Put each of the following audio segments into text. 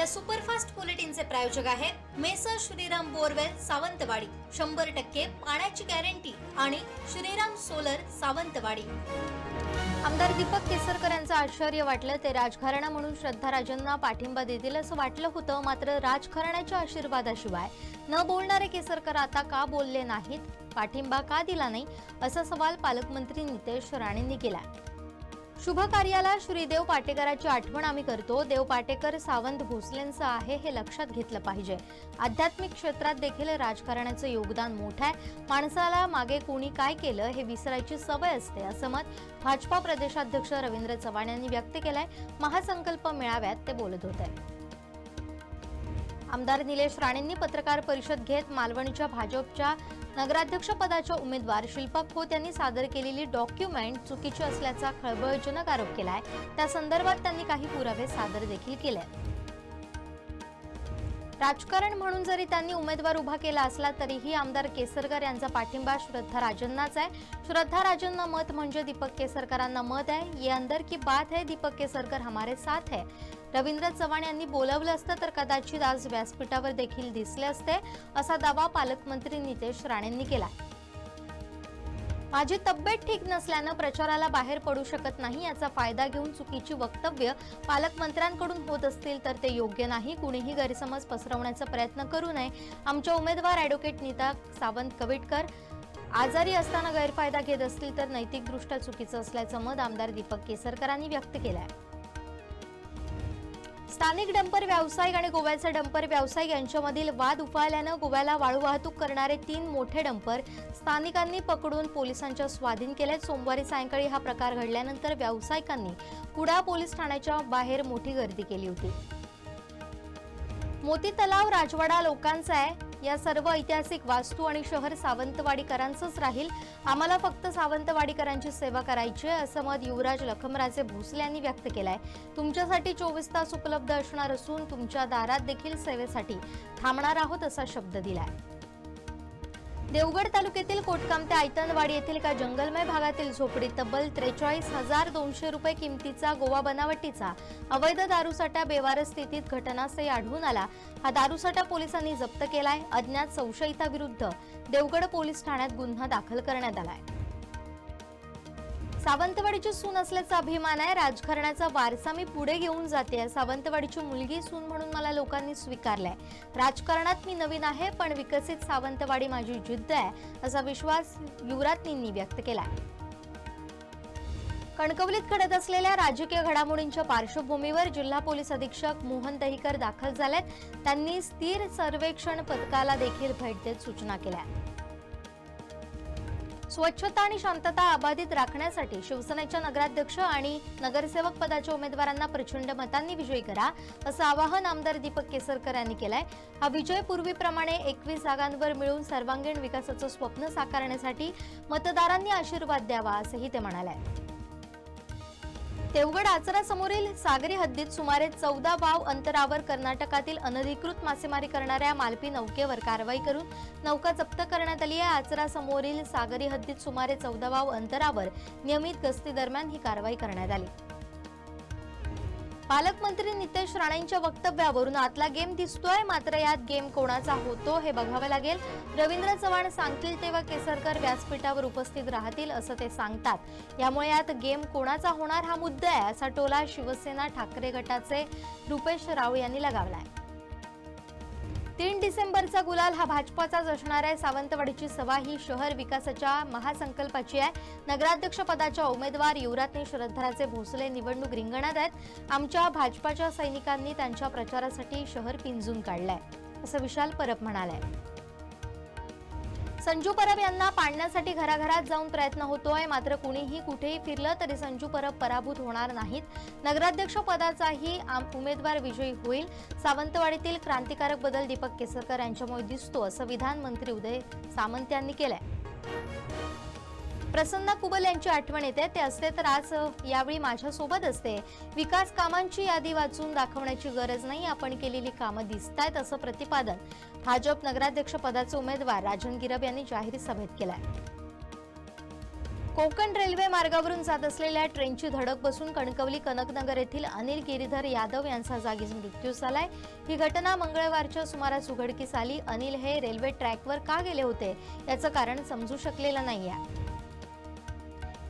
या सुपरफास्ट बुलेटिनचे प्रायोजक आहेत मेसर श्रीराम बोरवेल सावंतवाडी. शंभर टक्के पाण्याची गॅरंटी आणि श्रीराम सोलर सावंतवाडी. आमदार दीपक केसरकर यांचं आश्चर्य वाटलं. ते राजघराणा म्हणून श्रद्धा राजांना पाठिंबा देतील असं वाटलं होतं मात्र राजघराण्याच्या आशीर्वादाशिवाय न बोलणारे केसरकर आता का बोलले नाहीत? पाठिंबा का दिला नाही? असा सवाल पालकमंत्री नितेश राणेंनी केला शुभ कार्याला श्रीदेव पाटेकरांची पाटेकराची आठवण आम्ही करतो. देव पाटेकर सावंत भोसलेंचं आहे हे लक्षात घेतलं पाहिजे. आध्यात्मिक क्षेत्रात देखील राजकारणाचं योगदान मोठं आहे. माणसाला मागे कोणी काय केलं हे विसरायची सवय असते असं मत भाजपा प्रदेशाध्यक्ष रवींद्र चव्हाण यांनी व्यक्त केलंय. महासंकल्प मेळाव्यात ते बोलत होते. आमदार निलेश राणेंनी पत्रकार परिषद घेत मालवणीच्या भाजपच्या नगराध्यक्ष पदाच्या उमेदवार शिल्पा खोत यांनी सादर केलेली डॉक्युमेंट चुकीची असल्याचा खळबळजनक आरोप केलाय. त्या संदर्भात त्यांनी काही पुरावे सादर देखील केले. राजकारण म्हणून जरी त्यांनी उमेदवार उभा केला असला तरीही आमदार केसरकर यांचा पाठिंबा श्रद्धा राजन्नाच आहे. श्रद्धा राजन्ना मत म्हणजे दीपक केसरकरांना मत आहे. ये अंदर की बात है दीपक केसरकर हमारे साथ है. रवींद्र चव्हाण यांनी बोलवलं असतं तर कदाचित आज व्यासपीठावर देखील दिसले असते असा दावा पालकमंत्री नितेश राणेंनी केला. माझी तब्येत ठीक नसल्यानं प्रचाराला बाहेर पडू शकत नाही याचा फायदा घेऊन चुकीची वक्तव्य पालकमंत्र्यांकडून होत असतील तर ते योग्य नाही. कुणीही गैरसमज पसरवण्याचा प्रयत्न करू नये. आमच्या उमेदवार ॲडव्होकेट नीता सावंत कविटकर आजारी असताना गैरफायदा घेत असतील तर नैतिकदृष्ट्या चुकीचं असल्याचं मत आमदार दीपक केसरकरांनी व्यक्त केलं आहे स्थानिक डंपर व्यावसायिक आणि गोव्याचा डंपर व्यावसायिक यांच्यामधील वाद उफाळल्यानं गोव्याला वाळू वाहतूक करणारे तीन मोठे डंपर स्थानिकांनी पकडून पोलिसांच्या स्वाधीन केल्यात. सोमवारी सायंकाळी हा प्रकार घडल्यानंतर व्यावसायिकांनी कुडा पोलीस ठाण्याच्या बाहेर मोठी गर्दी केली होती. मोती तलाव राजवाडा लोकांचा आहे. या सर्व ऐतिहासिक वास्तू आणि शहर सावंतवाडीकरांचंच राहील. आम्हाला फक्त सावंतवाडीकरांची सेवा करायची आहे असं मत युवराज लखमराजे भोसले यांनी व्यक्त केलंय. तुमच्यासाठी चोवीस तास उपलब्ध असणार असून तुमच्या दारात देखील सेवेसाठी थांबणार आहोत असा शब्द दिलाय. देवगड तालुक्यातील कोटकाम ते आयतनवाडी येथील एका जंगलमय भागातील झोपडीत तब्बल त्रेचाळीस हजार दोनशे रुपये किमतीचा गोवा बनावटीचा अवैध दारूसाठा बेवारस स्थितीत घटनास्थळी आढळून आला. हा दारूसाठा पोलिसांनी जप्त केलाय. अज्ञात संशयिताविरुद्ध देवगड पोलीस ठाण्यात गुन्हा दाखल करण्यात आलाय. सावंतवाडीची सून असल्याचा अभिमान आहे. राजकारणाचा वारसा मी पुढे घेऊन जाते सावंतवाडीची मुलगी सून म्हणून मला लोकांनी स्वीकारलाय. राजकारणात मी नवीन आहे पण विकसित सावंतवाडी माझी जिद्द आहे असा विश्वास युवराज्ञींनी व्यक्त केलाय. कणकवलीत घडत असलेल्या राजकीय घडामोडींच्या पार्श्वभूमीवर जिल्हा पोलीस अधीक्षक मोहन दहिकर दाखल झालेत. त्यांनी स्थिर सर्वेक्षण पथकाला देखील भेट देत सूचना केल्या. स्वच्छता आणि शांतता अबाधित राखण्यासाठी शिवसेनेच्या नगराध्यक्ष आणि नगरसेवक पदाच्या उमेदवारांना प्रचंड मतांनी विजयी करा असं आवाहन आमदार दीपक केसरकर यांनी केलंय. हा विजय पूर्वीप्रमाणे एकवीस जागांवर मिळून सर्वांगीण विकासाचं स्वप्न साकारण्यासाठी मतदारांनी आशीर्वाद द्यावा असंही ते म्हणाले. देवगड आचरासमोरील सागरी हद्दीत सुमारे चौदा वाव अंतरावर कर्नाटकातील अनधिकृत मासेमारी करणाऱ्या मालपी नौकेवर कारवाई करून नौका जप्त करण्यात आली. आहे आचरासमोरील सागरी हद्दीत सुमारे चौदा वाव अंतरावर नियमित गस्ती दरम्यान ही कारवाई करण्यात आली. पालकमंत्री नितेश राणेंच्या वक्तव्यावरून आतला गेम दिसतोय मात्र यात गेम कोणाचा होतो हे बघावं लागेल. रवींद्र चव्हाण सांगतील तेव्हा केसरकर व्यासपीठावर उपस्थित राहतील असं ते सांगतात. यामुळे यात गेम कोणाचा होणार हा मुद्दा आहे असा टोला शिवसेना ठाकरे गटाचे रुपेश राव यांनी लगावलाय. तीन डिसेंबरचा गुलाल हा भाजपाचाच असणार आहे. सावंतवाडीची सभा ही शहर विकासाच्या महासंकल्पाची आहे. नगराध्यक्ष पदाच्या उमेदवार युवराज्ञी श्रद्धाराचे भोसले निवडणूक रिंगणात आहेत. आमच्या भाजपाच्या सैनिकांनी त्यांच्या प्रचारासाठी शहर पिंजून काढलंय. असं विशाल परब म्हणाले संजू परब यांना पाडण्यासाठी घराघरात जाऊन प्रयत्न होतोय. मात्र कुणीही कुठेही फिरलं तरी संजू परब पराभूत होणार नाहीत. नगराध्यक्ष पदाचाही आम- उमेदवार विजयी होईल. सावंतवाडीतील क्रांतिकारक बदल दीपक केसरकर यांच्यामुळे दिसतो असं विधान मंत्री उदय सामंत यांनी केलंय. प्रसन्ना कुबल यांची आठवण येते. ते असते तर आज यावेळी माझ्यासोबत असते. विकास कामांची यादी वाचून दाखवण्याची गरज नाही. आपण केलेली कामं दिसतायत असं प्रतिपादन भाजप नगराध्यक्ष पदाचे उमेदवार राजन गिरब यांनी जाहीर सभेत केलाय. कोकण रेल्वे मार्गावरून जात असलेल्या ट्रेनची धडक बसून कणकवली कनकनगर येथील अनिल गिरीधर यादव यांचा जागीच मृत्यू झालाय. ही घटना मंगळवारच्या सुमारास उघडकीस आली. अनिल हे रेल्वे ट्रॅकवर का गेले होते? याचं कारण समजू शकलेलं नाही आहे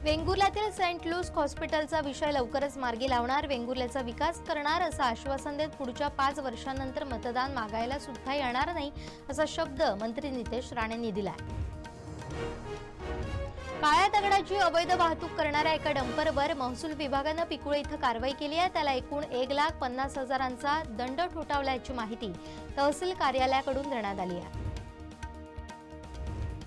वेंगुर्ल्यातील सेंट लूस हॉस्पिटलचा विषय लवकरच मार्गी लावणार. वेंगुर्ल्याचा विकास करणार असं आश्वासन देत पुढच्या पाच वर्षांनंतर मतदान मागायला सुद्धा येणार नाही असा शब्द मंत्री नितेश राणेंनी दिला काळ्या दगडाची अवैध वाहतूक करणाऱ्या एका डंपरवर महसूल विभागानं पिकुळे इथं कारवाई केली आहे. त्याला एकूण एक लाख पन्नास हजारांचा दंड ठोठावल्याची माहिती तहसील कार्यालयाकडून देण्यात आली आहे.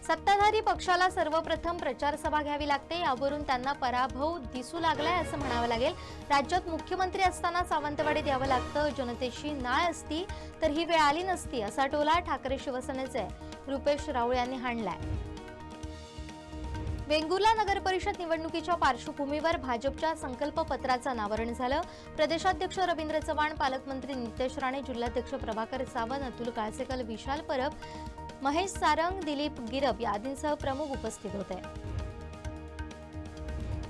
सत्ताधारी पक्षाला सर्वप्रथम प्रचार सभा घ्यावी लागते. यावरून त्यांना पराभव दिसू लागलाय असं म्हणावं लागेल. राज्यात मुख्यमंत्री असताना सावंतवाडीत यावं लागतं. जनतेशी नाळ असती तर ही वेळ आली नसती असा टोला ठाकरे शिवसेनेचे रुपेश राऊळ यांनी हाणलाय. वेंगुर्ला नगर परिषद निवडणुकीच्या पार्श्वभूमीवर भाजपच्या संकल्प पत्राचं अनावरण झालं. प्रदेशाध्यक्ष रवींद्र चव्हाण पालकमंत्री नितेश राणे जिल्हाध्यक्ष प्रभाकर सावंत अतुल काळसेकल विशाल परब महेश सारंग दिलीप गिरब यादींसह प्रमुख उपस्थित होते.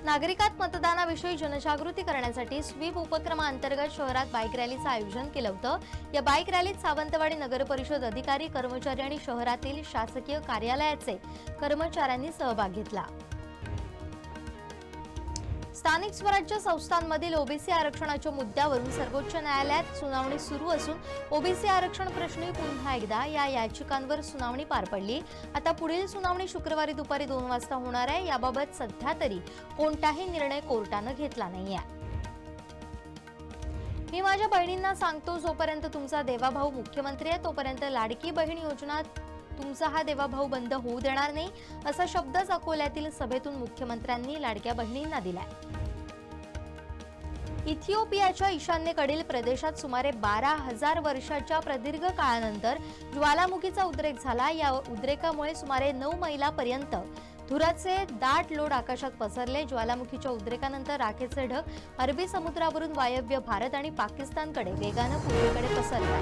नागरिकात मतदानाविषयी जनजागृती करण्यासाठी स्वीप उपक्रमाअंतर्गत शहरात बाईक रॅलीचं आयोजन केलं होतं. या बाईक रॅलीत सावंतवाडी नगर परिषद अधिकारी कर्मचारी आणि शहरातील शासकीय कार्यालयाचे कर्मचाऱ्यांनी सहभाग घेतला. स्थानिक स्वराज्य संस्थांमधील ओबीसी आरक्षणाच्या मुद्द्यावरून सर्वोच्च न्यायालयात सुनावणी सुरू असून ओबीसी आरक्षण प्रश्नी पुन्हा एकदा या याचिकांवर सुनावणी पार पडली. आता पुढील सुनावणी शुक्रवारी दुपारी दोन वाजता होणार आहे. याबाबत सध्या तरी कोणताही निर्णय कोर्टानं घेतला नाहीये. मी माझ्या बहिणींना सांगतो जोपर्यंत तुमचा देवाभाऊ मुख्यमंत्री आहे तोपर्यंत लाडकी बहीण योजना तुमचा हा देवाभाऊ बंद होऊ देणार नाही असा शब्दच अकोल्यातील सभेतून मुख्यमंत्र्यांनी लाडक्या बहिणींना दिलाय. इथिओपियाच्या ईशान्येकडील प्रदेशात सुमारे बारा हजार वर्षाच्या प्रदीर्घ काळानंतर ज्वालामुखीचा उद्रेक झाला. या उद्रेकामुळे सुमारे नऊ मैलापर्यंत धुराचे दाट लोड आकाशात पसरले. ज्वालामुखीच्या उद्रेकानंतर राखेचे ढग अरबी समुद्रावरून वायव्य भारत आणि पाकिस्तानकडे वेगानं पूर्वेकडे पसरले.